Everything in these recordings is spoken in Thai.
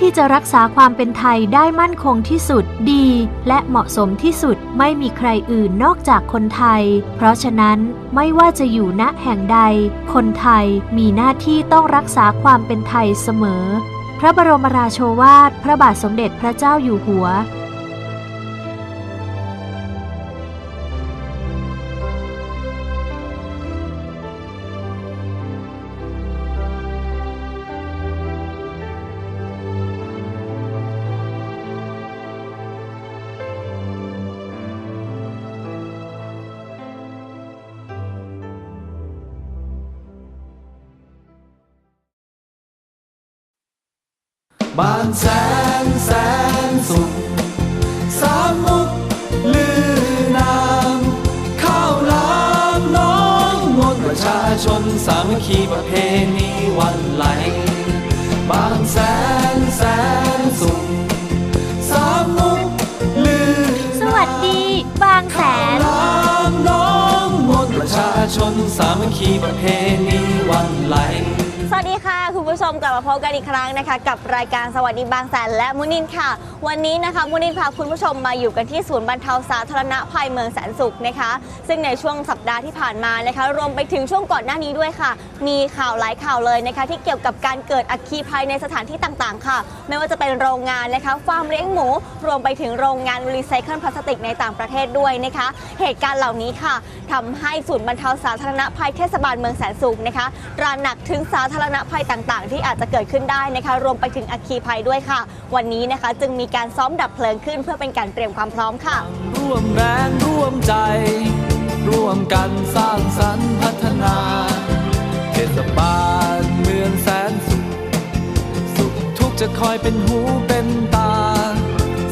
ที่จะรักษาความเป็นไทยได้มั่นคงที่สุดดี และเหมาะสมที่สุดไม่มีใครอื่นนอกจากคนไทย เพราะฉะนั้นไม่ว่าจะอยู่ณแห่งใด คนไทยมีหน้าที่ต้องรักษาความเป็นไทยเสมอ พระบรมราโชวาท พระบาทสมเด็จพระเจ้าอยู่หัว บางแสนแสนสุข สามมุกลือนามข้าวลามน้องมนประชาชนสามัคคีประเพณีวันไหล บางแสนแสนสุข สามมุกลือนามสวัสดี บางแสน ลามน้องมนประชาชนสามัคคีประเพณีวันไหล สวัสดีค่ะ ผู้ชมกลับมาพบกันอีกครั้งนะคะ กับรายการสวัสดีบางแสนและมุนินค่ะ วันนี้นะคะมุนินพาคุณผู้ชมมาอยู่กันที่ศูนย์บรรเทาสาธารณภัยเมืองแสนสุขนะคะ ซึ่งในช่วงสัปดาห์ที่ผ่านมานะคะ รวมไปถึงช่วงก่อนหน้านี้ด้วยค่ะ มีข่าวหลายข่าวเลยนะคะ ที่เกี่ยวกับการเกิดอัคคีภัยในสถานที่ต่างๆ ค่ะ ไม่ว่าจะเป็นโรงงานนะคะฟาร์มเลี้ยงหมู รวมไปถึงโรงงานรีไซเคิลพลาสติกในต่างประเทศด้วยนะคะ เหตุการณ์เหล่านี้ค่ะทำให้ศูนย์บรรเทาสาธารณภัยเทศบาลเมืองแสนสุขนะคะตระหนักถึงสาธารณภัยต่างๆ ที่อาจจะเกิดขึ้นได้นะคะ รวมไปถึงอัคคีภัยด้วยค่ะ วันนี้นะคะจึงมีการซ้อมดับเพลิงขึ้น เพื่อเป็นการเตรียมความพร้อมค่ะ ร่วมแรงร่วมใจ ร่วมกันสร้างสรรค์พัฒนาเทศบาลเมืองแสนสุขสุขทุกจะคอยเป็นหูเป็นตา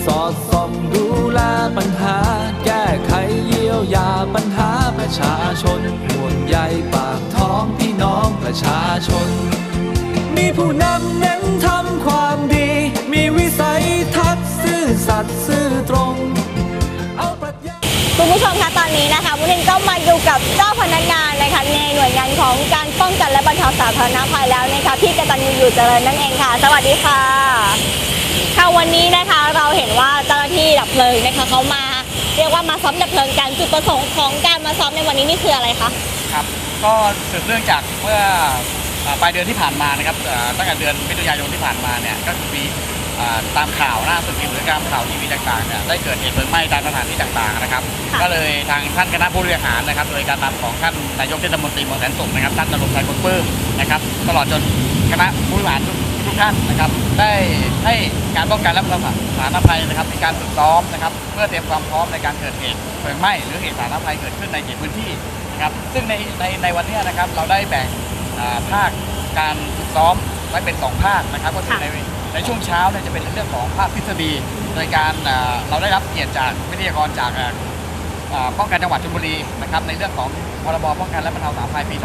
สอดส่องดูแลปัญหา แก้ไขเยียวยาปัญหาประชาชนห่วงใยปากท้องพี่น้องประชาชน มีผู้นำเน้นทำความดี มีวิสัยทัศน์ซื่อสัตย์ซื่อตรง เอาปรัชญา คุณผู้ชมคะตอนนี้นะคะมุนินก็มาอยู่กับเจ้าพนักงานนะคะในหน่วยงานของการป้องกันและบรรเทาสาธารณภัยแล้วนะคะพี่กตัญญูอยู่เจริญนั่นเองค่ะ สวัสดีค่ะค่ะวันนี้นะคะเราเห็นว่าเจ้าหน้าที่ดับเพลิงนะคะเขามา เรียกว่ามาซ้อมดับเพลิงกันจุดประสงค์ของการมาซ้อมในวันนี้นี่คืออะไรคะ ครับก็สืบเรื่องจากเมื่ออ่า ปลายเดือนที่ผ่านมานะครับอ่าตั้งแต่เดือนมิถุนายนที่ผ่านมาเนี่ยก็คือมีอ่าตามข่าวหน้าสื่อพิมพ์หรือการข่าวทีวีต่างๆเนี่ยได้เกิดเหตุเพลิงไหม้ตามสถานที่ต่างๆนะครับค่ะก็เลยทางท่านคณะผู้บริหารนะครับ โดยการนำของท่านนายกเทศมนตรีเมืองแสนสุขนะครับท่านนรงค์ชัยคนปลื้มนะครับ ตลอดจนคณะผู้บริหารทุกทุกท่านนะครับ ได้ให้การป้องกันและบรรเทาสาธารณภัยนะครับมีการฝึกซ้อมนะครับ เพื่อเตรียมความพร้อมในการเกิดเหตุเพลิงไหม้หรือเหตุสาธารณภัยเกิดขึ้นในเขตพื้นที่นะครับซึ่งในในในวันเนี้ยนะครับเราได้แบ่งอ่า ภาคการฝึกซ้อมไว้เป็น 2 ภาคนะครับก็คือค่ะในในช่วงเช้าเนี่ยจะเป็นเรื่องของภาคทฤษฎีโดยการอ่าเราได้รับเกียรติจากวิทยากรจากอ่าอ่าป้องกันจังหวัดชลบุรีนะครับในเรื่องของพรบป้องกันและบรรเทาสาธารณภัยปี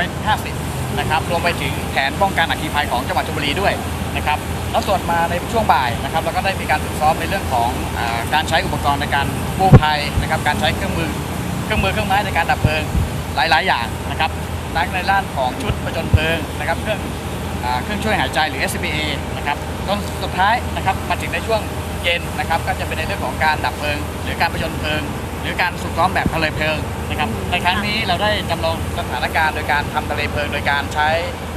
2550 นะครับรวมไปถึงแผนป้องกันอัคคีภัยของจังหวัดชลบุรีด้วยนะครับแล้วส่วนมาในช่วงบ่ายนะครับเราก็ได้มีการฝึกซ้อมในเรื่องของอาการใช้อุปกรณ์ในการกู้ภัยนะครับการใช้เครื่องมือเครื่องมือเครื่องไม้ในการดับเพลิงหลาย ๆ อย่างนะครับ ทั้งในด้านของชุดประจนเพลิงนะครับเครื่องอ่าเครื่องช่วยหายใจหรือ SCBA นะครับจนสุดท้ายนะครับมาถึงในช่วงเย็นนะครับก็จะเป็นในเรื่องของการดับเพลิง หรือการประจนเพลิง หรือการสูบซ้อมแบบทะเลเพลิงนะครับในครั้งนี้เราได้จำลองสถานการณ์โดยการทำทะเลเพลิง โดยการใช้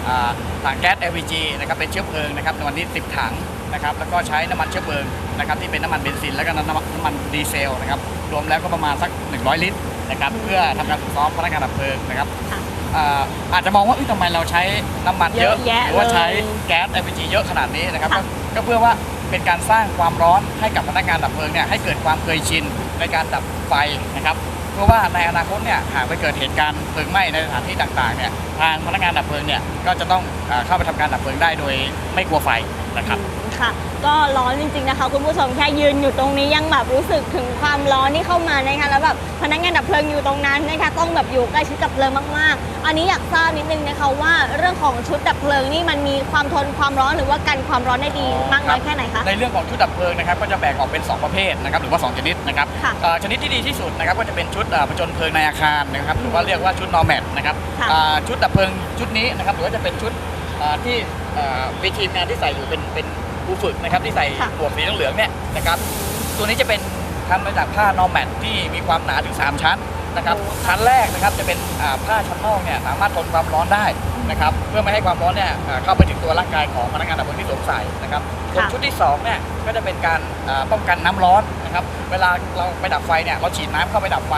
อ่าถังแก๊ส LPG นะครับเป็นเชื้อเพลิงนะครับในวันนี้10ถังนะครับแล้วก็ใช้น้ำมันเชื้อเพลิงนะครับที่เป็นน้ำมันเบนซิน แล้วก็น้ำมันน้ำมันดีเซลนะครับรวมแล้วก็ประมาณสัก 100 ลิตรนะครับเพื่อทำการฝึกซ้อมพนักงานดับเพลิงนะครับค่ะ อ่าอาจจะมองว่าเอ้ยทำไมเราใช้น้ำมันเยอะเยอะแยะหรือว่าใช้เลยแก๊ส LPG เยอะขนาดนี้นะครับค่ะ ก็ก็เพื่อว่าเป็นการสร้างความร้อนให้กับพนักงานดับเพลิงเนี่ยให้เกิดความเคยชินในการดับไฟนะครับเพื่อว่าในอนาคตเนี่ยหากไปเกิดเหตุการณ์เพลิงไหม้ในสถานที่ต่างๆเนี่ยทางพนักงานดับเพลิงเนี่ยก็จะต้องอ่าเข้าไปทำการดับเพลิงได้โดยไม่กลัวไฟนะครับ ค่ะ ก็ร้อนจริงๆนะคะ คุณผู้ชมแค่ยืนอยู่ตรงนี้ยังแบบรู้สึกถึงความร้อนที่เข้ามานะคะแล้วแบบพนักงานดับเพลิงอยู่ตรงนั้นนะคะต้องแบบอยู่ใกล้ชิดกับเพลิงมากๆ อันนี้อยากทราบนิดนึงนะคะว่าเรื่องของชุดดับเพลิงนี่มันมีความทนความร้อนหรือว่ากันความร้อนได้ดีมากน้อยแค่ไหนคะ ในเรื่องของชุดดับเพลิงนะครับก็จะแบ่งออกเป็น 2 ประเภทนะครับหรือว่า 2 ชนิดนะครับค่ะ เอ่อชนิดที่ดีที่สุดนะครับก็จะเป็นชุดเอ่อผจญเพลิงในอาคารนะครับหรือว่าเรียกว่าชุดนอร์แมทนะครับค่ะอ่าชุดดับเพลิงชุดนี้นะครับหรือว่าจะเป็นชุดเอ่อที่เอ่อมีทีมงานที่ใส่อยู่เป็นเป็น ครูฝึกนะครับที่ใส่ค่ะหมวกสีเหลืองๆเนี่ยนะครับตัวนี้จะเป็นทำมาจากผ้านอร์แมทที่มีความหนาถึง 3 ชั้นนะครับชั้นแรกนะครับจะเป็นอ่าผ้าชั้นนอกเนี่ยสามารถทนความร้อนได้นะครับเพื่อไม่ให้ความร้อนเนี่ยอ่าเข้าไปถึงตัวร่างกายของพนักงานดับเพลิงที่สวมใส่นะครับส่วนค่ะชุดที่สองเนี่ยก็จะเป็นการอ่าป้องกันน้ำร้อนนะครับเวลาเราไปดับไฟเนี่ยเราฉีดน้ำเข้าไปดับไฟ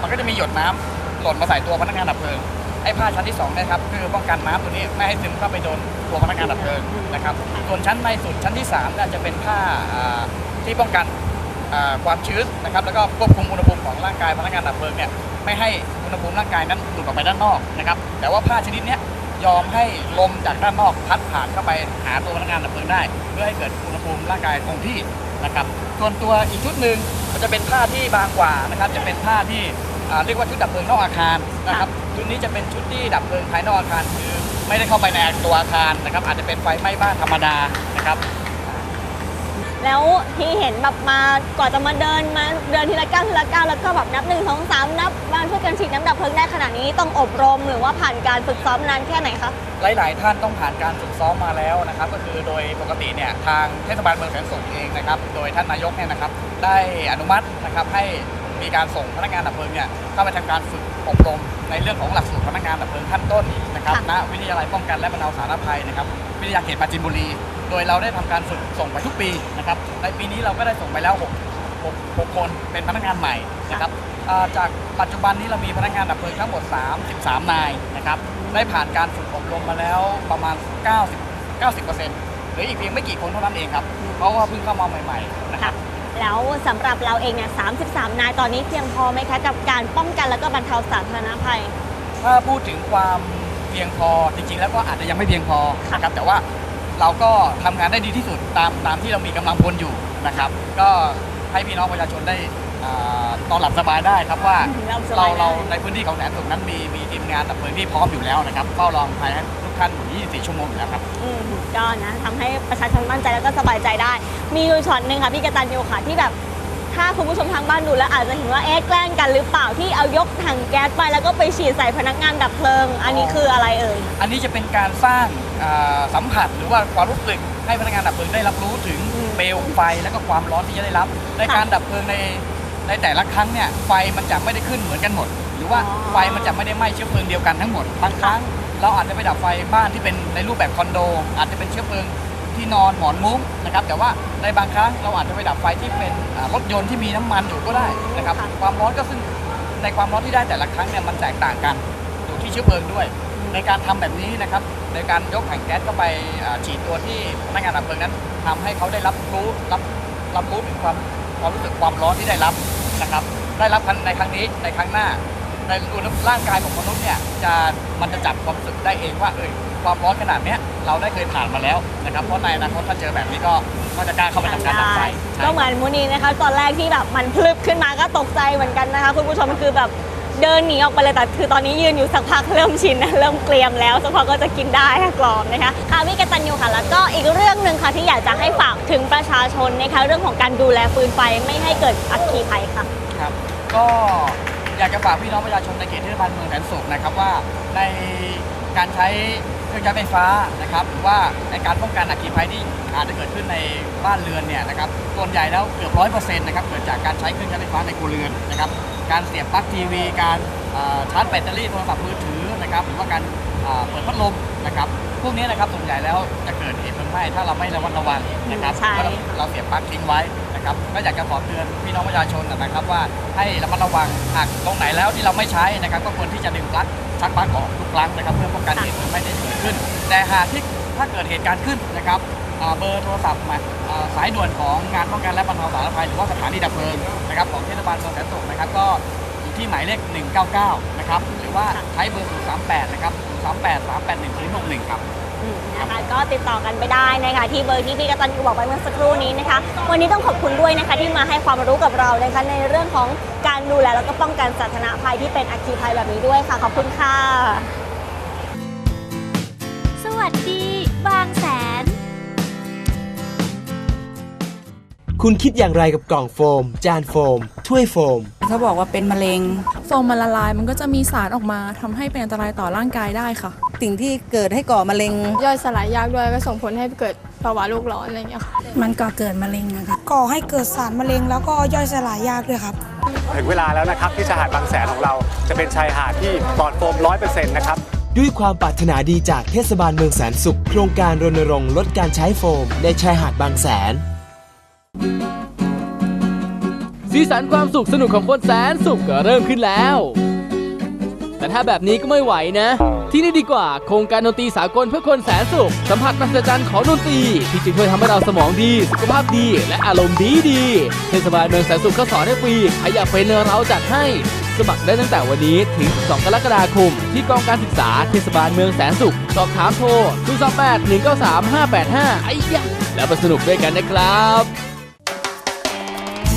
มันก็จะมีหยดน้ำหล่นมาใส่ตัวพนักงานดับเพลิง ไอ้ผ้าชั้นที่2นี่ยครับคือป้องกันน้ำตัวนี้ไม่ให้ซึมเข้าไปโดนตัวพนักงานดับเพลิงนะครับส่วนชั้นในสุดชั้นที่3เนี่ยจะเป็นผ้าที่ป้องกันความชื้นนะครับแล้วก็ควบคุมอุณหภูมิของร่างกายพนักงานดับเพลิงเนี่ยไม่ให้อุณหภูมิร่างกายนั้นหลุดออกไปด้านนอกนะครับแต่ว่าผ้าชนิดเนี้ยยอมให้ลมจากด้านนอกพัดผ่านเข้าไปหาตัวพนักงานดับเพลิงได้ เพื่อให้เกิดอุณหภูมิร่างกายคงที่นะครับส่วนตัวอีกชุดหนึ่งมันจะเป็นผ้าที่บางกว่านะครับจะเป็นผ้าที่เรียกว่าชุดดับเพลิงนอกอาคารนะครับ ชุดนี้จะเป็นชุดที่ดับเพลิงภายนอกอาคารคือไม่ได้เข้าไปในตัวอาคารนะครับ อาจจะเป็นไฟไหม้บ้านธรรมดานะครับ แล้วที่เห็นแบบมาก่อนจะมาเดินมาเดินทีละก้าวทีละก้าวแล้วก็แบบนับหนึ่งสองสามนับมาช่วยกันฉีดน้ำดับเพลิงได้ขนาดนี้ต้องอบรมหรือว่าผ่านการฝึกซ้อมนานแค่ไหนคะ หลาย ๆ ท่านต้องผ่านการฝึกซ้อมมาแล้วนะครับ ก็คือโดยปกติเนี่ยทางเทศบาลเมืองแสนสุขเองนะครับ โดยท่านนายกเนี่ยนะครับ ได้อนุมัตินะครับให้ มีการส่งพนักงานดับเพลิงเนี่ยเข้าไปทำการฝึกอบรมในเรื่องของหลักสูตรพนักงานดับเพลิงขั้นต้นนะครับค่ะณวิทยาลัยป้องกันและบรรเทาสาธารณภัยนะครับวิทยาเขตปราจีนบุรี โดยเราได้ทำการฝึกส่งไปทุกปีนะครับในปีนี้เราก็ได้ส่งไปแล้วหกหกหกคนเป็นพนักงานใหม่นะครับอ่าจากปัจจุบันนี้เรามีพนักงานดับเพลิงทั้งหมด 33 นายนะครับได้ผ่านการฝึกอบรมมาแล้วประมาณ 90 90%เหลืออีกเพียงไม่กี่คนเท่านั้นเองครับเพราะว่าเพิ่งเข้ามาใหม่ๆนะครับ แล้วสำหรับเราเองเนี่ย 33 นายตอนนี้เพียงพอไหมคะ กับการป้องกันแล้วก็บรรเทาสาธารณภัย ถ้าพูดถึงความเพียงพอจริงๆ แล้วก็อาจจะยังไม่เพียงพอนะครับแต่ว่าเราก็ทำงานได้ดีที่สุดตามตามที่เรามีกำลังพลอยู่นะครับ ก็ให้พี่น้องประชาชนได้ อ่านอนหลับสบายได้ครับว่าหลับสบาเรายได้ เราในพื้นที่ของแสนสุขนั้นมีมีทีมงานดับเพลิงที่พร้อมอยู่แล้วนะครับเฝ้ารองภัยให้ทุกท่านอยู่24ชั่วโมงอยู่แล้วครับ อืมก็นะทำให้ประชาชนมั่นใจแล้วก็สบายใจได้ มีอยู่ช็อตหนึ่งค่ะพี่กตันยูค่ะที่แบบ ถ้าคุณผู้ชมทางบ้านดูแล้วอาจจะเห็นว่าเอ๊ะแกล้งกันหรือเปล่าที่เอายกถังแก๊สไปแล้วก็ไปฉีดใส่พนักงานดับเพลิง อันนี้คืออะไรเอ่ย อันนี้จะเป็นการสร้างอ่าสัมผัสหรือว่าความรู้สึกให้พนักงานดับเพลิงได้รับรู้ถึงอืมเปลวไฟและก็ความร้อนที่จะได้รับ ในค่ะการดับเพลิงใน ในแต่ละครั้งเนี่ยไฟมันจะไม่ได้ขึ้นเหมือนกันหมด หรือว่าอ๋อไฟมันจะไม่ได้ไหม้เชื้อเพลิงเดียวกันทั้งหมดบางครั้งเราอาจจะไปดับไฟบ้านที่เป็นในรูปแบบคอนโด อาจจะเป็นเชื้อเพลิงที่นอนหมอนมุ้งนะครับแต่ว่าในบางครั้งเราอาจจะไปดับไฟที่เป็นอ่ารถยนต์ที่มีน้ำมันอยู่ก็ได้นะครับความร้อนก็ซึ่งในความร้อนที่ได้แต่ละครั้งเนี่ยมันแตกต่างกันอยู่ที่เชื้อเพลิงด้วย ในการทำแบบนี้นะครับในการยกถังแก๊สเข้าไปอ่าฉีดตัวที่พนักงานดับเพลิงนั้นทำให้เขาได้รับรู้รับรับรู้ถึงความความรู้สึกความร้อนที่ได้รับ นะครับ ได้รับในครั้งนี้ในครั้งหน้า ในอุณหภูมิร่างกายของมนุษย์เนี่ยจะมันจะจับความรู้สึกได้เองว่าเอยความร้อนขนาดเนี้ยเราได้เคยผ่านมาแล้วนะครับเพราะในอนาคตถ้าเจอแบบนี้ก็ก็จะกล้าเข้าไปทำการดับไฟใช่ก็เหมือนมูนีนะคะ ตอนแรกที่แบบมันพลึบขึ้นมาก็ตกใจเหมือนกันนะคะ คุณผู้ชมคือแบบเดินหนีออกไปเลยแต่คือตอนนี้ยืนอยู่สักพักเริ่มชินนะเริ่มเกรียมแล้วสักพักก็จะกินได้ค่ะกรอบนะคะค่ะพี่กตันยูค่ะแล้วก็อีกเรื่องหนึ่งค่ะที่อยากจะให้ฝาก ถึงประชาชนนะคะเรื่องของการดูแลฟืนไฟไม่ให้เกิดอัคคีภัยค่ะ ครับ ก็อยากจะฝากพี่น้องประชาชนในเขตเทศบาลเมืองแสนสุขนะครับว่าในการใช้เครื่องใช้ไฟฟ้านะครับหรือว่าในการป้องกันอัคคีภัยที่อาจจะเกิดขึ้นในบ้านเรือนเนี่ยนะครับส่วนใหญ่แล้วเกือบร้อยเปอร์เซ็นต์นะครับเกิดจากการใช้เครื่องใช้ไฟฟ้าในครัวเรือนนะครับการเสียบปลั๊กทีวี การเอ่อชาร์จแบตเตอรี่โทรศัพท์มือถือนะครับหรือว่าการ อ่อเปิดพัดลมนะครับพวกนี้นะครับส่วนใหญ่แล้วจะเกิดเหตุเพลิงไหม้ถ้าเราไม่ระมัดระวังนะครับใช่ เพราะเราเราเสียบปลั๊กทิ้งไว้นะครับก็อยากจะขอเตือนพี่น้องประชาชนนะครับว่าให้ระมัดระวังหากตรงไหนแล้วที่เราไม่ใช้นะครับก็ควรที่จะดึงปลั๊กชักปลั๊กออกทุกครั้งนะครับเพื่อป้องกันเหตุเพลิงไหม้ได้เกิดขึ้น แต่หากที่ถ้าเกิดเหตุการณ์ขึ้นนะครับอ่าเบอร์โทรศัพท์มาอ่าสายด่วนของงานป้องกันและบรรเทาสาธารณภัยหรือว่าสถานีดับเพลิงนะครับของเทศบาลเมืองแสนสุขนะครับก็ อยู่ที่หมายเลข 199 นะครับ หรือว่าใช้เบอร์ 038 นะครับ 038 381 061 ครับอืมนะคะก็ติดต่อกันไปได้นะคะที่เบอร์ที่พี่กตันยูบอกไปเมื่อสักครู่นี้นะคะ วันนี้ต้องขอบคุณด้วยนะคะที่มาให้ความรู้กับเรานะคะในเรื่องของการดูแลแล้วก็ป้องกันสาธารณภัยที่เป็นอัคคีภัยแบบนี้ด้วยค่ะ ขอบคุณค่ะ สวัสดี บางแสน คุณคิดอย่างไรกับกล่องโฟม จานโฟม ถ้วยโฟม เขาบอกว่าเป็นมะเร็ง โฟมมันละลายมันก็จะมีสารออกมาทำให้เป็นอันตรายต่อร่างกายได้ค่ะ สิ่งที่เกิดให้ก่อมะเร็ง ย่อยสลายยากด้วยก็ส่งผลให้เกิดภาวะโลกร้อนอะไรอย่างเงี้ยค่ะ มันก่อเกิดมะเร็งนะครับก่อให้เกิดสารมะเร็งแล้วก็ย่อยสลายยากด้วยครับ ถึงเวลาแล้วนะครับ ที่ชายหาดบางแสนของเราจะเป็นชายหาดที่ปลอดโฟม 100%นะครับ ด้วยความปรารถนาดีจากเทศบาลเมืองแสนสุข โครงการรณรงค์ลดการใช้โฟม ในชายหาดบางแสน สีสันความสุขสนุกของคนแสนสุขก็เริ่มขึ้นแล้ว แต่ถ้าแบบนี้ก็ไม่ไหวนะ ที่นี่ดีกว่าโครงการดนตรีสากลเพื่อคนแสนสุข สัมผัสมหัศจรรย์ของดนตรีที่จะช่วยทำให้เราสมองดี สุขภาพดี และอารมณ์ดีดีเทศบาลเมืองแสนสุขก็สอนให้ฟรีใครอยากเป็นเราจัดให้สมัครได้ตั้งแต่วันนี้ถึง 2 กรกฎาคม ที่กองการศึกษาเทศบาลเมืองแสนสุข สอบถามโทร 028 193 585 ไอ้ยะแล้วไปสนุกด้วยกันนะครับ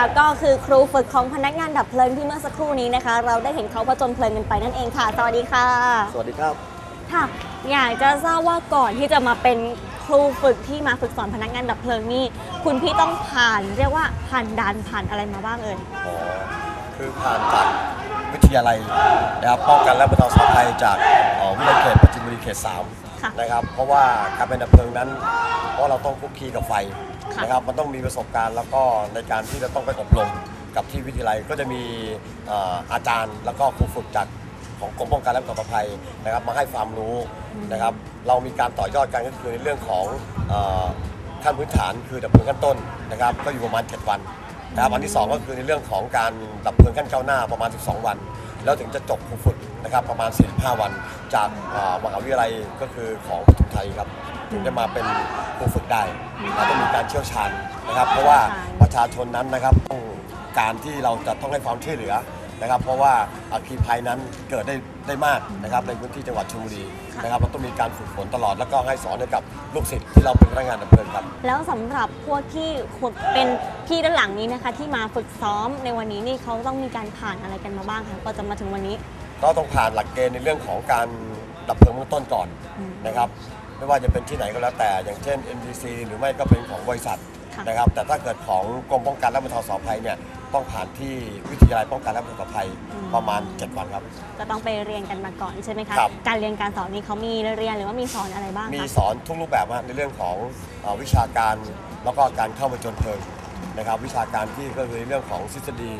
คะก็คือครูฝึกของพนักงานดับเพลิงที่เมื่อสักครู่นี้นะคะ เราได้เห็นเขาผจญเพลิงกันไปนั่นเองค่ะ สวัสดีค่ะ สวัสดีครับ ค่ะ อยากจะทราบว่าก่อนที่จะมาเป็นครูฝึกที่มาฝึกสอนพนักงานดับเพลิงนี่คุณพี่ต้องผ่านเรียกว่าผ่านด่านผ่านอะไรมาบ้างเอ่ยอ๋อคือผ่านจากวิทยาลัยนะครับป้องกันและบรรเทาสาธารณภัยจากเอ่อวิทยาเขตปัจจินบุรีเขตค่ะ3นะครับ เพราะว่าการเป็นดับเพลิงนั้น เพราะเราต้องคุกคีกับไฟ ค่ะนะครับมันต้องมีประสบการณ์แล้วก็ในการที่จะต้องไปอบรมกับที่วิทยาลัยก็จะมีเอ่ออาจารย์แล้วก็ครูฝึกจากของกรมป้องกันและบรรเทาภัยนะครับมาให้ความรู้นะครับ เรามีการต่อยอดกันก็คือในเรื่องของเอ่อขั้นพื้นฐานคือดับเพลิงขั้นต้นนะครับก็อยู่ประมาณ 7 วันนะครับอันที่ 2 ก็คือในเรื่องของการดับเพลิงขั้นก้าวหน้าประมาณ 12 วัน แล้วถึงจะจบครูฝึกนะครับประมาณ 45 วัน จากอ่ามหาวิทยาลัยก็คือของปทุมไทยครับ ถึงจะมาเป็นครูฝึกได้เราต้องมีการเชี่ยวชาญนะครับ เพราะว่าประชาชนนั้นนะครับต้องการที่เราจะต้องให้ความช่วยเหลือนะครับ เพราะว่าอัคคีภัยนั้นเกิดได้ได้มากนะครับในพื้นที่จังหวัดชลบุรีนะครับเราต้องมีการฝึกฝนตลอดแล้วก็ให้สอนให้กับลูกศิษย์ที่เราเป็นพนักงานดับเพลิงครับ แล้วสำหรับพวกที่เป็นพี่ด้านหลังนี้นะคะ ที่มาฝึกซ้อมในวันนี้นี่เขาต้องมีการผ่านอะไรกันมาบ้างคะก็จะมาถึงวันนี้ ก็ต้องผ่านหลักเกณฑ์ในเรื่องของการดับเพลิงเบื้องต้นก่อนอืมนะครับ ไม่ว่าจะเป็นที่ไหนก็แล้วแต่ อย่างเช่น NBC หรือไม่ก็เป็นของบริษัทค่ะ นะครับ แต่ถ้าเกิดของกรมป้องกันและบรรเทาสาธารณภัยเนี่ยต้องผ่านที่วิทยาลัยป้องกันและบรรเทาภัยประมาณ 7 วันครับ ก็ต้องไปเรียนกันมาก่อนใช่ไหมคะ ครับ การเรียนการสอนนี้เขามีเรียนหรือว่ามีสอนอะไรบ้างมีคะ สอนทุกรูปแบบฮะในเรื่องของเอ่อวิชาการแล้วก็การเข้าไปจนเพลิงนะครับ วิชาการที่ก็คือในเรื่องของทฤษฎี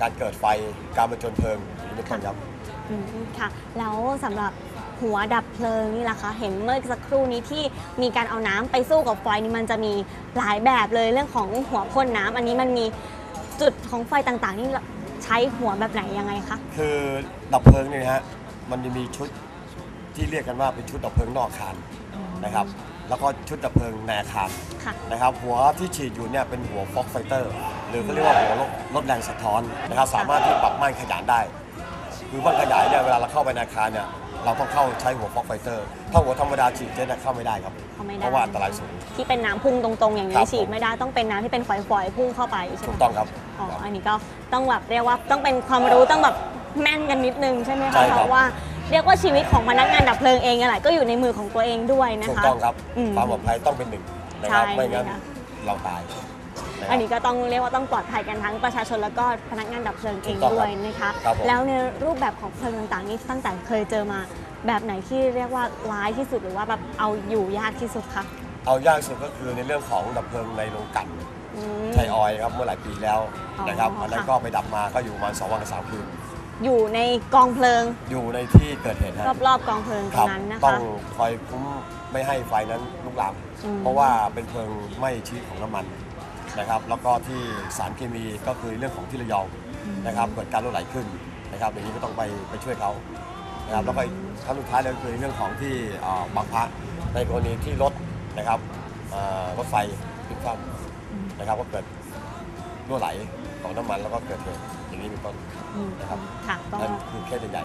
การเกิดไฟการบรรจนเพลิงอย่างนี้เป็นต้นครับ อืมค่ะ แล้วสำหรับ หัวดับเพลิงนี่ล่ะคะเห็นเมื่อสักครู่นี้ที่มีการเอาน้ำไปสู้กับไฟนี่มันจะมีหลายแบบเลยเรื่องของหัวพ่นน้ำอันนี้มันมีจุดของไฟต่างๆนี่ใช้หัวแบบไหนยังไงคะคือดับเพลิงเนี่ยนะฮะมันจะมีชุดที่เรียกกันว่าเป็นชุดดับเพลิงนอกอาคารนะครับแล้วก็ชุดดับเพลิงในอาคารค่ะนะครับหัวที่ฉีดอยู่เนี่ยเป็นหัวฟอกไฟเตอร์หรือเขาเรียกว่าหัวลดลดแรงสะท้อนนะครับสามารถที่ปรับม่านขยายได้ คือม่านขยายเนี่ยเวลาเราเข้าไปในอาคารเนี่ย เราต้องเข้าใช้หัวฟอกไฟเตอร์ ถ้าหัวธรรมดาฉีดเจ็ตเนี่ยเข้าไม่ได้ครับ เข้าไม่ได้ เพราะว่าอันตรายสูง ที่เป็นน้ำพุ่งตรงๆ อย่างคนี้รับ ฉีดไม่ได้ต้องเป็นน้ำที่เป็นฝอยๆพุ่งเข้าไปใช่ไหถูมกต้องครับ อ๋ออันนี้ก็ต้องแบบเรียกว่าต้องเป็นความรู้ต้องแบบแม่นกันนิดนึงใช่ไหมใช่คะครับ เพราะว่าเรียกว่าชีวิตของพนักงานดับเพลิงเองอะไรก็อยู่ในมือของตัวเองด้วยนะถูกคะ ต้องครับอืมความปลอดภัยต้องเป็นหนึ่งนะครับใช่ไม่งั้นค่ะ เราตายะครับ อันนี้ก็ต้องเรียกว่าต้องปลอดภัยกันทั้งประชาชนแล้วก็พนักงานดับเพลิงเองถูกต้องด้วยนะคะครับผมแล้วในรูปแบบของเพลิงต่างๆนี้ตั้งแต่เคยเจอมาแบบไหนที่เรียกว่าร้ายที่สุดหรือว่าแบบเอาอยู่ยากที่สุดคะเอายากสุดก็คือในเรื่องของดับเพลิงในโรงกลันอืมไทยออยล์ครับเมื่อหลายปีแล้วอ๋อนะครับอันนั้นค่ะก็ไปดับมาก็อยู่ประมาณ2วันกับ3คืนอยู่ในกองเพลิง อยู่ในที่เกิดเหตุฮะรอบๆกองเพลิงตครรังนั้นนะต้อคะงคอยคุ้มไม่ให้ไฟนั้นลุกลามอืมเพราะว่าเป็นเพลิงไหม้ชีวิตของน้ำมัน นะครับแล้วก็ที่สารเคมีก็คือเรื่องของที่ระยองนะครับเกิดการรั่วไหลขึ้นนะครับอย่างนี้ก็ต้องไปไปช่วยเขานะครับแล้วก็อีกขั้นสุดท้ายเลยก็คือเรื่องของที่เอ่อบางพระในกรณีที่รถนะครับเอ่อรถไฟพลิกคว่ำนะครับก็เกิด รั่วไหลของน้ำมันแล้วก็เกิดเหตุอย่างนี้เป็นต้นอืมนะครับค่ะก็นั่นคือเคสใหญ่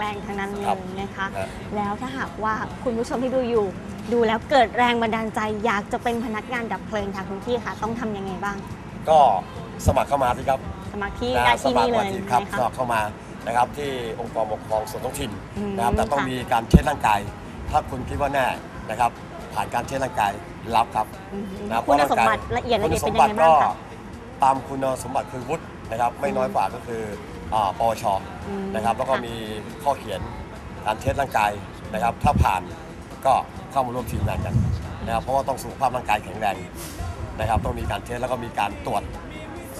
แรงๆทั้งนั้นเลครับยนะคะ ฮะ แล้วถ้าหากว่าคุณผู้ชมที่ดูอยู่ ดูแล้วเกิดแรงบันดาลใจ อยากจะเป็นพนักงานดับเพลิงค่ะคุณพี่ค่ะ ต้องทำยังไงบ้าง ๆก็สมัครเข้ามาสิครับสมัครที่นะได้ที่นี่เลยสมัครมาครับนะสคะมัครเข้ามานะครับที่องค์กรปกครองส่วนท้องถิ่นอืมนะครับแต่ต้องค่ะ มีการเช็คร่างกาย ถ้าคุณคิดว่าแน่นะครับผ่านการเช็คร่างกายรับครับอืมนะครับคุณเพราะสมร่างบักายติละเอียดละเอียดคุเป็ณนสยัมงบัไงติบ้างก็คะ ตามคุณสมบัติคือวุฒินะครับ ไม่น้อยกว่าก็คืออ่าปวชอืมนะครับ แล้วก็ค่ะมีข้อเขียนการเช็คร่างกายนะครับ ถ้าผ่านก็เข้ามาร่วมทีมงานกันนะครับ เพราะว่าต้องสุขภาพร่างกายแข็งแรงนะครับ ต้องมีการเช็คแล้วก็มีการตรวจ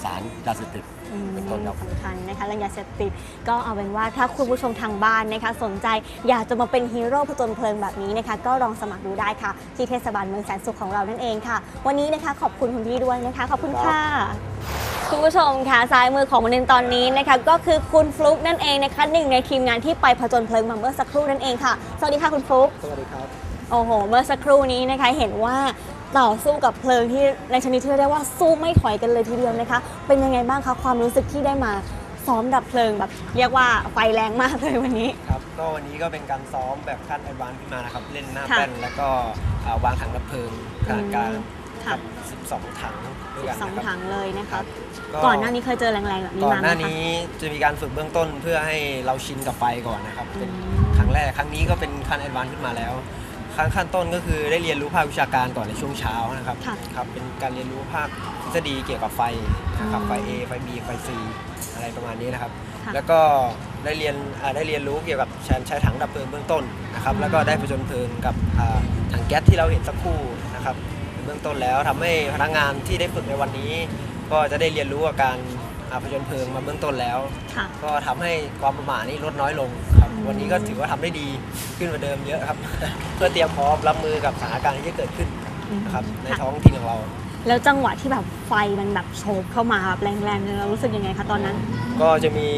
สารยาเสพติดอืม เป็นต้นครับ สำคัญนะคะเรื่องยาเสพติดก็เอาเป็นว่าถ้าคุณผู้ชมทางบ้านนะคะ สนใจอยากจะมาเป็นฮีโร่ผจญเพลิงแบบนี้นะคะ ก็ลองสมัครดูได้ค่ะ ที่เทศบาลเมืองแสนสุขของเรานั่นเองค่ะ วันนี้นะคะขอบคุณคุณพี่ด้วยนะคะ ขอบคุณค่ะ คุณผู้ชมค่ะซ้ายมือของมันเนตอนนี้นะคะก็คือคุณฟลุ๊กนั่นเองนะคะหนึ่งในทีมงานที่ไปผจญเพลิงมาเมื่อสักครู่นั่นเองค่ะสวัสดีค่ะคุณฟลุ๊ก สวัสดีครับ โอ้โห เมื่อสักครู่นี้นะคะเห็นว่า ต่อสู้กับเพลิงที่ในชนิดที่เรียกได้ว่าสู้ไม่ถอยกันเลยทีเดียวนะคะ เป็นยังไงบ้างคะความรู้สึกที่ได้มาซ้อมดับเพลิงแบบ เรียกว่าไฟแรงมากเลยวันนี้ ครับก็วันนี้ก็เป็นการซ้อมแบบขั้นแอดวานซ์ขึ้นมานะครับเล่นหน้าค่ะแป้นแล้วก็อ่าวางถังดับเพลิงขนาดกลางค่ะ12 ถังด้วยกันสองนะครับถังเลยนะคะก็ก่อนหน้านี้เคยเจอแรงๆแบบนี้ก่อมานไหหมน้าคะ นี้จะมีการฝึกเบื้องต้นเพื่อให้เราชินกับไฟก่อนนะครับเป็นอืม ครั้งแรกครั้งนี้ก็เป็นขั้นแอดวานซ์ขึ้นมาแล้ว ขั้นขั้นต้นก็คือได้เรียนรู้ภาควิชาการก่อนในช่วงเช้านะครับค่ะ ครับเป็นการเรียนรู้ภาคทฤษฎีเกี่ยวกับไฟนะครับอืมไฟ A ไฟ B ไฟ C อะไรประมาณนี้นะครับ ค่ะ แล้วก็ได้เรียนอ่าได้เรียนรู้เกี่ยวกับใช้ใช้ถังดับเพลิงเบื้องต้นนะครับ แล้วก็ได้ผจญเพลิงกับอ่าถังแก๊สที่เราเห็นสักครู่นะครับเป็นเบื้องต้นแล้วทำให้พนักงานที่ได้ฝึกในวันนี้ ก็จะได้เรียนรู้กับการอ่า ผจญเพลิงมาเบื้องต้นแล้ว ค่ะ ก็ทำให้ความประมาทนี่ลดน้อยลงครับอืมวันนี้ก็ถือว่าทำได้ดีขึ้นกว่าเดิมเยอะครับ เพื่อเตรียมพร้อมรับมือกับสถานการณ์ที่จะเกิดขึ้นนะครับในค่ะ ท้องถิ่นของเรา แล้วจังหวะที่แบบไฟมันแบบโฉบเข้ามาแบบแรงๆเนี่ยเรารู้สึกยังไงคะตอนนั้น ก็จะมี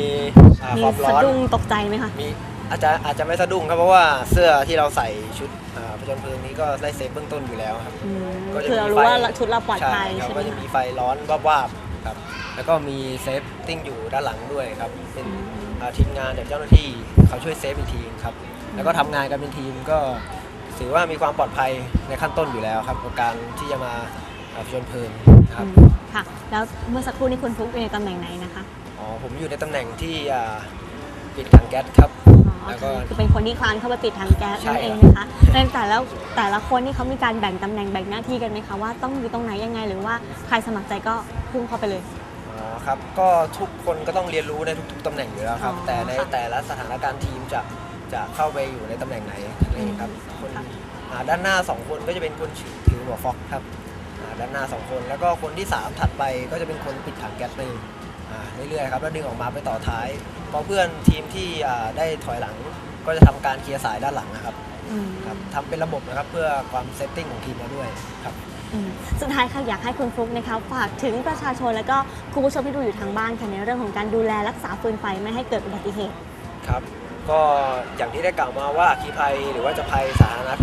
อ่ามีความร้สะอน ดุ้งตกใจไหมคะ มีอาจจะอาจจะไม่สะดุ้งครับเพราะว่าเสื้อที่เราใส่ชุดอ่าผจญเพลิงนี้ก็ได้เซฟเบื้องต้นอยู่แล้วครับ อืมก็จะคือเรามีรู้ไฟว่าชุดเราปลอดภัยครับใช่ไหมก็จะมีคะไฟร้อนวาบๆครับ แล้วก็มีเซฟติ้งอยู่ด้านหลังด้วยครับเป็นอ่าทีมงานจากเจ้าหน้าที่เขาช่วยเซฟอีกทีครับแล้วก็ทำงานกันเป็นทีมก็ถือว่ามีความปลอดภัยในขั้นต้นอยู่แล้วครับกับการที่จะมาอ่าผจญเพลิงนะครับอืมค่ะแล้วเมื่อสักครู่นี้คุณฟลุ๊กอยู่ในตำแหน่งไหนนะคะอ๋อผมอยู่ในตำแหน่งที่อ่าปิดถังแก๊สครับอ๋อแล้วก็คือเป็นคนที่คลานเข้าไปปิดถังแก๊สใช่นั่นเองครับนะคะในแต่ละแต่ละคนนี่เขามีการแบ่งตำแหน่งแบ่งหน้าที่กันไหมคะว่าต้องอยู่ตรงไหนยังไงหรือว่าใครสมัครใจก็พุ่งเข้าไปเลย อ๋อครับ ก็ทุกคนก็ต้องเรียนรู้ในทุก ๆตำแหน่งอยู่แล้วครับ อ๋อแต่ในค่ะ แต่ละสถานการณ์ทีมจะจะเข้าไปอยู่ในตำแหน่งไหนนั่นเองครับคนค่ะอ่าด้านหน้าสองคนก็จะเป็นคนถือหัวฟอกครับอ่าด้านหน้าสองคนแล้วก็คนที่สามถัดไปก็จะเป็นคนปิดถังแก๊สเลยอ่าเรื่อยๆครับแล้วดึงออกมาไปต่อท้ายพอเพื่อนทีมที่อ่าได้ถอยหลังก็จะทำการเคลียร์สายด้านหลังนะครับอืมครับทำเป็นระบบนะครับเพื่อความเซตติ้งของทีมเราด้วยครับอืม สุดท้ายค่ะอยากให้คุณฟลุ๊กนะคะฝากถึงประชาชน แล้วก็คุณผู้ชมที่ดูอยู่ทางบ้านค่ะในเรื่องของการดูแลรักษาฟืนไฟไม่ให้เกิดอุบัติเหตุครับก็อย่างที่ได้กล่าวมาว่าอคีภัยหรือว่าจะภัยสาธารณะ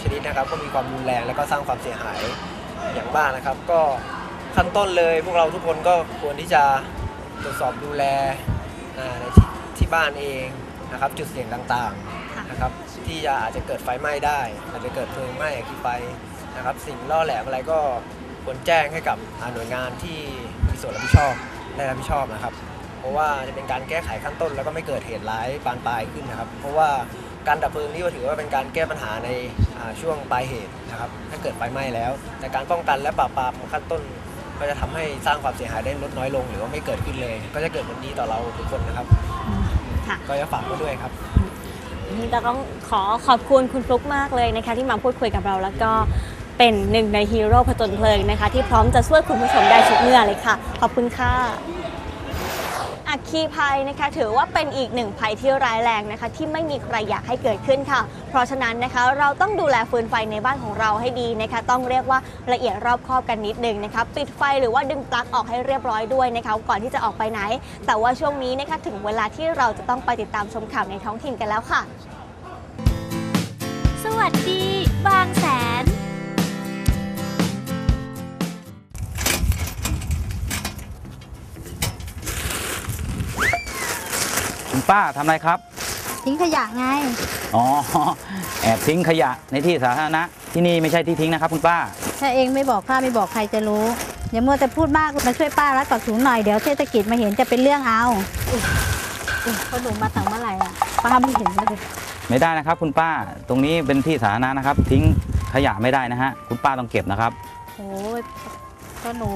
ชนิดนะครับก็มีความรุนแรงและก็สร้างความเสียหายอย่างมากนะครับ ก็ขั้นต้นเลยพวกเราทุกคนก็ควรที่จะตรวจสอบดูแลในที่ที่บ้านเองนะครับ จุดเสี่ยงต่างๆนะครับที่จะอาจจะเกิดไฟไหม้ได้ อาจจะเกิดเพลิงไหม้อัคคีไฟ นะครับ สิ่งล่อแหลมอะไรก็ควรแจ้งให้กับหน่วยงานที่มีส่วนรับผิดชอบได้รับผิดชอบนะครับ เพราะว่าจะเป็นการแก้ไขขั้นต้น แล้วก็ไม่เกิดเหตุร้ายบานปลายขึ้นนะครับ เพราะว่าการดับเพลิงนี่ก็ถือว่าเป็นการแก้ปัญหาในช่วงปลายเหตุนะครับถ้าเกิดไฟไหม้แล้ว แต่การป้องกันและปราบปรามขั้นต้น ก็จะทำให้สร้างความเสียหายได้ลดน้อยลง หรือว่าไม่เกิดขึ้นเลย ก็จะเกิดผลดีต่อเราทุกคนนะครับก็จะฝากไว้ด้วยครับนี่ต้องขอขอบคุณคุณฟลุกมากเลยนะคะที่มาพูดคุยกับเราแล้วก็ เป็นหนึ่งในฮีโร่ผจญเพลิงนะคะ ที่พร้อมจะช่วยคุณผู้ชมได้ทุกเมื่อเลยค่ะ ขอบคุณค่ะอะอัคคีภัยนะคะถือว่าเป็นอีกหนึ่งภัยที่ร้ายแรงนะคะ ที่ไม่มีใครอยากให้เกิดขึ้นค่ะ เพราะฉะนั้นนะคะเราต้องดูแลฟืนไฟในบ้านของเราให้ดีนะคะ ต้องเรียกว่าละเอียดรอบคอบกันนิดนึงนะคะปิดไฟหรือว่าดึงปลั๊กออกให้เรียบร้อยด้วยนะคะก่อนที่จะออกไปไหน แต่ว่าช่วงนี้นะคะถึงเวลาที่เราจะต้องไปติดตามชมข่าวในท้องถิ่นกันแล้วค่ะ สวัสดี บางแสน คุณป้าทำอะไรครับ ทิ้งขยะไง อ๋อ แอบทิ้งขยะในที่สาธารณะ ที่นี่ไม่ใช่ที่ทิ้งนะครับ คุณป้า ถ้าเองไม่บอกข้าไม่บอกใครจะรู้อย่ามัวแต่พูดมากมาช่วยป้ารัดปักถุงหน่อยเดี๋ยวเทศกิจมาเห็นจะเป็นเรื่องเอาอุ๊ยอุ๊ยเขาหนูมาตั้งเมื่อไหร่อะป้าไม่เห็นเลยไม่ได้นะครับ คุณป้า ตรงนี้เป็นที่สาธารณะนะครับ ทิ้งขยะไม่ได้นะฮะ คุณป้าต้องเก็บนะครับ โอ้ย ก็หนู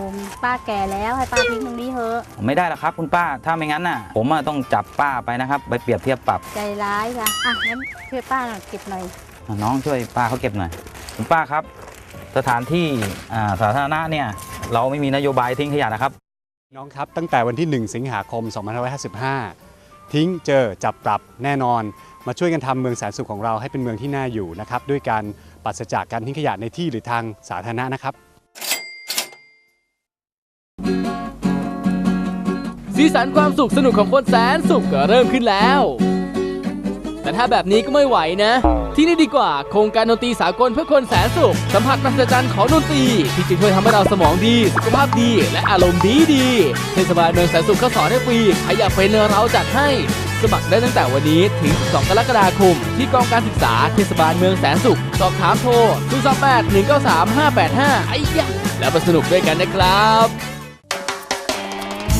ป้าแก่แล้วให้ป้าทิ้งตรงนี้เถอะไม่ได้หรอกครับ คุณป้าถ้าไม่งั้นน่ะ ผมอะต้องจับป้าไปนะครับไปเปรียบเทียบปรับใจร้ายค่ะอะงั้นช่วยป้าหน่อยเก็บหน่อยน้องช่วยป้าเขาเก็บหน่อยคุณป้าครับ สถานที่อ่าสาธารณะเนี่ยเราไม่มีนโยบายทิ้งขยะนะครับ น้องครับ ตั้งแต่วันที่ 1 สิงหาคม 2555 ทิ้งเจอจับปรับแน่นอน มาช่วยกันทำเมืองแสนสุขของเราให้เป็นเมืองที่น่าอยู่นะครับ ด้วยการปราศจากการทิ้งขยะในที่หรือทางสาธารณะนะครับ สีสันความสุขสนุกของคนแสนสุขก็เริ่มขึ้นแล้ว แต่ถ้าแบบนี้ก็ไม่ไหวนะ ที่นี่ดีกว่าโครงการดนตรีสากลเพื่อคนแสนสุข สัมผัสมหัศจรรย์ของดนตรีที่จะช่วยทำให้เราสมองดี สุขภาพดี และอารมณ์ดีดีเทศบาลเมืองแสนสุขเขาสอนให้ฟรีใครอยากเป็นเราจัดให้สมัครได้ตั้งแต่วันนี้ถึง 2 กรกฎาคม ที่กองการศึกษาเทศบาลเมืองแสนสุข สอบถามโทร 028 193 585 ไอ้ยะแล้วมาสนุกด้วยกันนะครับ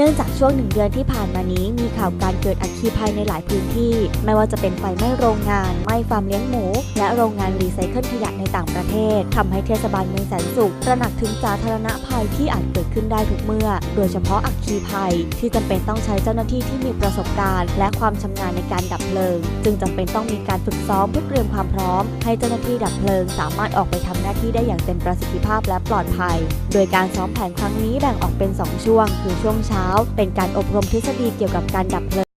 เนื่องจากช่วงหนึ่งเดือนที่ผ่านมานี้มีข่าวการเกิดอัคคีภัยในหลายพื้นที่ ไม่ว่าจะเป็นไฟไหม้โรงงานไหม้ฟาร์มเลี้ยงหมู และโรงงานรีไซเคิลขยะในต่างประเทศทำให้เทศบาลเมืองแสนสุขตระหนักถึงสาธารณภัยที่อาจเกิดขึ้นได้ทุกเมื่อ โดยเฉพาะอัคคีภัยที่จำเป็นต้องใช้เจ้าหน้าที่ที่มีประสบการณ์ และความชำนาญในการดับเพลิง จึงจำเป็นต้องมีการฝึกซ้อมเพื่อเตรียมความพร้อม ให้เจ้าหน้าที่ดับเพลิง สามารถออกไปทำหน้าที่ได้อย่างเต็มประสิทธิภาพและปลอดภัย โดยการซ้อมแผนครั้งนี้แบ่งออกเป็น 2 ช่วง คือช่วงเช้าเป็นการอบรมทฤษฎีเกี่ยวกับการดับเพลิง